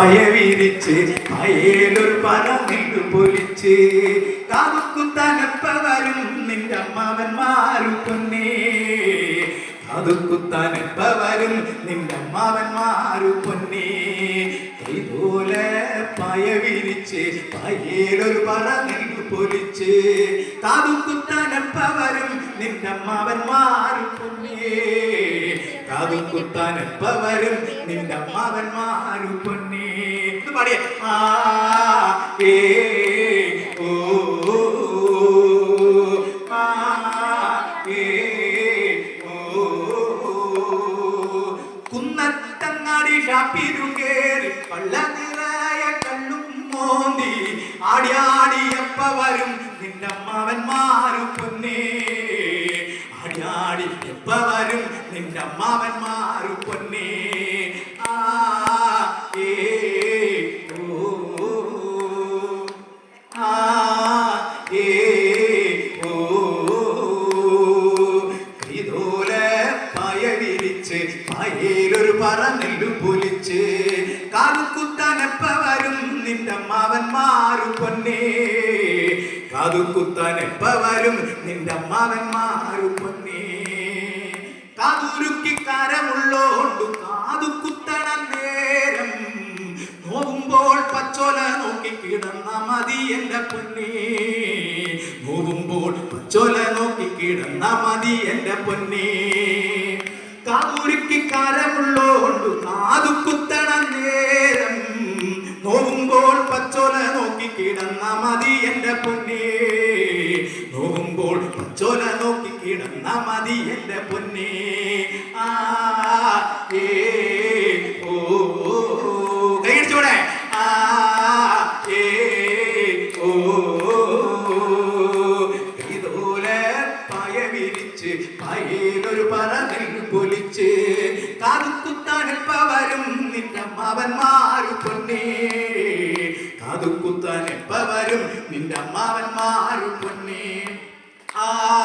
പായ വിരിച്ച് പായേലൊരു പറന്നിട്ട് പൊലിച്ച്. കാതുക്കുത്താനപ്പ വരും നിന്റെ അമ്മാവന്മാരും പൊന്നേ. കാതുക്കുത്താനപ്പ വരും നിന്റെ അമ്മാവന്മാരും പൊന്നേ. കൈപോലെ പായ വിരിച്ച് പായേലൊരു പറന്നിട്ട് പൊലിച്ച്. കാതുക്കുത്താനപ്പ വരും നിന്റെ അമ്മാവന്മാരും പൊന്നേ. കാതും കുത്താൻ എപ്പ വരും. നിന്റെ അമ്മാവന്മാരു പൊന്നേ. പാടിയ. ആ ഏ ഓ ഏ ഓ കള്ളും മോന്തി ആടി വരും. ആടി എപ്പ നിന്റെ പൊന്നേ. ആ ഏ അമ്മാവന്മാരു പൊന്നേ. കാതുക്കുത്താനെപ്പ വരും? നിന്റെ അമ്മാവന്മാരും പൊന്നേ. എന്റെ പൊന്നേ. നോവുമ്പോൾ പച്ചോല നോക്കി കിടന്ന മതി എന്റെ പൊന്നേ. കാതുരുക്കി കരമുള്ളോണ്ട് കാതു കുത്തണ നേരം. നോവുമ്പോൾ പച്ചോല നോക്കി കിടന്ന മതി എന്റെ പൊന്നേ. നോവുമ്പോൾ പച്ചോല നോക്കി കിടന്ന മതി എന്റെ പൊന്നേ. ആ ഏ. കാതുക്കുത്താനെപ്പ വരും നിന്റെ അമ്മാവന്മാരു പൊന്നേ. കാതുക്കുത്താനെപ്പ വരും നിന്റെ അമ്മാവന്മാരു പൊന്നേ. ആ